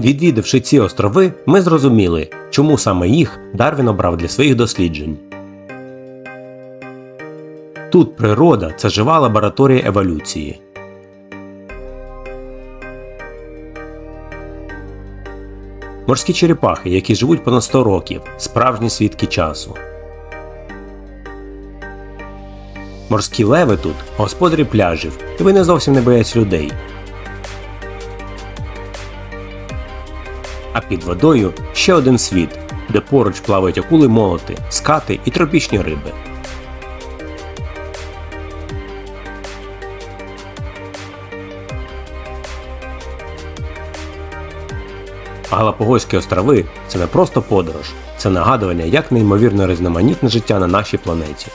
Відвідавши ці острови, ми зрозуміли, чому саме їх Дарвін обрав для своїх досліджень. Тут природа це жива лабораторія еволюції. Морські черепахи, які живуть понад 100 років, справжні свідки часу. Морські леви тут господарі пляжів, і вони зовсім не бояться людей. А під водою ще один світ, де поруч плавають акули молоти, скати і тропічні риби. Галапагоські острови це не просто подорож, це нагадування, як неймовірно різноманітне життя на нашій планеті.